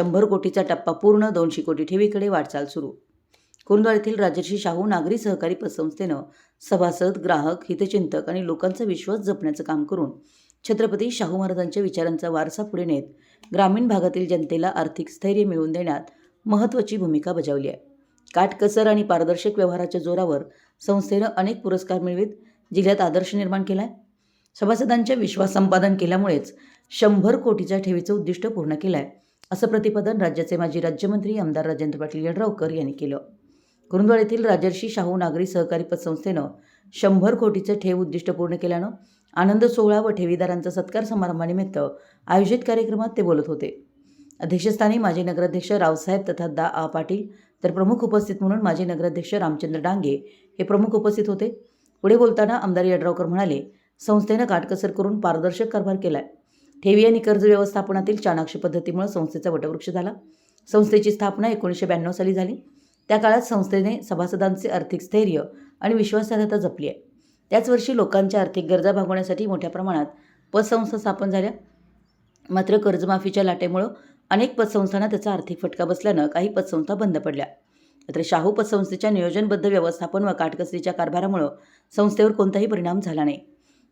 शंभर कोटीचा टप्पा पूर्ण दोनशे कोटी ठेवीकडे वाटचाल सुरू. कुरुंदवाड येथील राजर्षी शाहू नागरी सहकारी पतसंस्थेनं सभासद ग्राहक हितचिंतक आणि लोकांचा विश्वास जपण्याचं काम करून छत्रपती शाहू महाराजांच्या विचारांचा वारसा पुढे नेत ग्रामीण भागातील जनतेला आर्थिक स्थैर्य मिळवून देण्यात महत्त्वाची भूमिका बजावली आहे. काटकसर आणि पारदर्शक व्यवहाराच्या जोरावर संस्थेनं अनेक पुरस्कार मिळवित जिल्ह्यात आदर्श निर्माण केला आहे सभासदांच्या विश्वास संपादन केल्यामुळेच शंभर कोटीच्या ठेवीचं उद्दिष्ट पूर्ण केलं आहे असं प्रतिपादन राज्याचे माजी राज्यमंत्री आमदार राजेंद्र पाटील यड्रावकर यांनी केलं. कुरुंदवाड येथील राजर्षी शाहू नागरी सहकारी पतसंस्थेनं शंभर कोटीचं ठेव उद्दिष्ट पूर्ण केल्यानं आनंद सोहळा व ठेवीदारांचा सत्कार समारंभानिमित्त आयोजित कार्यक्रमात ते बोलत होते. अध्यक्षस्थानी माजी नगराध्यक्ष रावसाहेब तथा दा आ पाटील तर प्रमुख उपस्थित म्हणून माजी नगराध्यक्ष रामचंद्र डांगे हे प्रमुख उपस्थित होते. पुढे बोलताना आमदार यड्रावकर म्हणाले संस्थेनं काटकसर करून पारदर्शक कारभार केलाय. ठेवी आणि कर्ज व्यवस्थापनातील चाणाक्ष पद्धतीमुळे संस्थेचा वटवृक्ष झाला. संस्थेची स्थापना एकोणीसशे ब्याण्णव साली झाली. त्या काळात संस्थेने सभासदांचे आर्थिक स्थैर्य आणि विश्वासार्हता जपली आहे. त्याच वर्षी लोकांच्या आर्थिक गरजा भागवण्यासाठी मोठ्या प्रमाणात पतसंस्था स्थापन झाल्या. मात्र कर्जमाफीच्या लाटेमुळं अनेक पतसंस्थांना त्याचा आर्थिक फटका बसल्यानं काही पतसंस्था बंद पडल्या. मात्र शाहू पतसंस्थेच्या नियोजनबद्ध व्यवस्थापन व काटकसरीच्या कारभारामुळं संस्थेवर कोणताही परिणाम झाला नाही.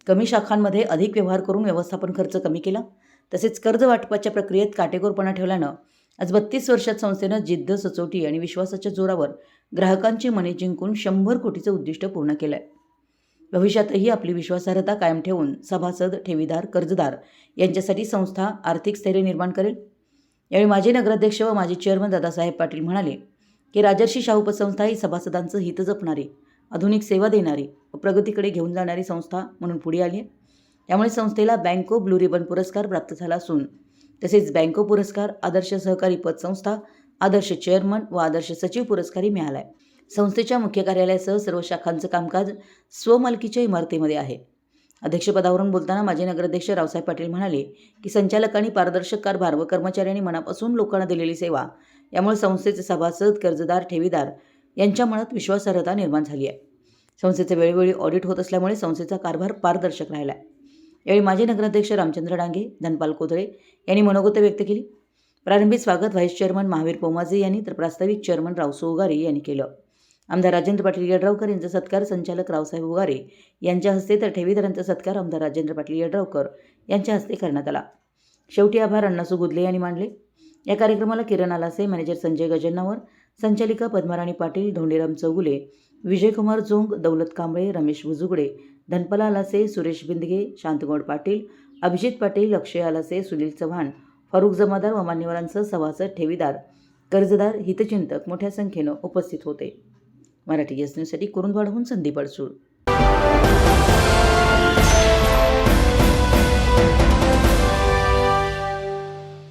कमी शाखांमध्ये अधिक व्यवहार करून व्यवस्थापन खर्च कमी केला. तसेच कर्ज वाटपाच्या प्रक्रियेत काटेकोरपणा ठेवल्यानं आज बत्तीस वर्षात संस्थेनं जिद्द सचोटी आणि विश्वासाच्या जोरावर ग्राहकांची मने जिंकून शंभर कोटीचं उद्दिष्ट पूर्ण केलं आहे भविष्यातही आपली विश्वासार्हता कायम ठेवून सभासद ठेवीदार कर्जदार यांच्यासाठी संस्था आर्थिक स्थैर्य निर्माण करेल. यावेळी माजी नगराध्यक्ष व माजी चेअरमन दादासाहेब पाटील म्हणाले की राजर्षी शाहू पतसंस्था ही सभासदांचं हित जपणारी आधुनिक सेवा देणारी प्रगतीकडे घेऊन जाणारी संस्था म्हणून पुढे आली आहे. त्यामुळे संस्थेला बँको ब्लू रिबन पुरस्कार प्राप्त झाला असून तसेच बँको पुरस्कार आदर्श सहकारी पतसंस्था आदर्श चेअरमन व आदर्श सचिव पुरस्कारही मिळाला आहे संस्थेच्या मुख्य कार्यालयासह सर्व शाखांचं कामकाज स्वमालकीच्या इमारतीमध्ये आहे. अध्यक्षपदावरून बोलताना माजी नगराध्यक्ष रावसाहेब पाटील म्हणाले की संचालकांनी पारदर्शक कारभार व कर्मचाऱ्यांनी मनापासून लोकांना दिलेली सेवा यामुळे संस्थेचे सभासद कर्जदार ठेवीदार यांच्या मनात विश्वासार्हता निर्माण झाली आहे. संस्थेचे वेळोवेळी ऑडिट होत असल्यामुळे संस्थेचा कारभार पारदर्शक राहिला. आहे यावेळी माजी नगराध्यक्ष रामचंद्र डांगे धनपाल कोथळे यांनी मनोगत व्यक्त केली. प्रारंभी स्वागत व्हाईस चेअरमन महावीर पोमाजे यांनी तर प्रास्ताविक चेअरमन रावसो उगारे यांनी केलं. आमदार राजेंद्र पाटील यड्रावकर यांचा सत्कार संचालक रावसाहेब उगारे यांच्या हस्ते तर ठेवीदारांचा सत्कार आमदार राजेंद्र पाटील यड्रावकर यांच्या हस्ते करण्यात आला. शेवटी आभार अण्णासू गुदले यांनी मानले. या कार्यक्रमाला किरण आलासे मॅनेजर संजय गजन्नावर संचालिका पद्माराणी पाटील धोंडीराम चौगुले विजयकुमार जोंग दौलत कांबळे रमेश भुजुगडे धनपला आलासे सुरेश बिंदगे शांतगौड पाटील अभिजित पाटील अक्षय आलासे सुनील चव्हाण फारुख जमादार व मान्यवरांसह सभासद ठेवीदार कर्जदार हितचिंतक मोठ्या संख्येनं उपस्थित होते. मराठी एस न्यूजसाठी कुरुंदवाडहून संदीप अडसूळ.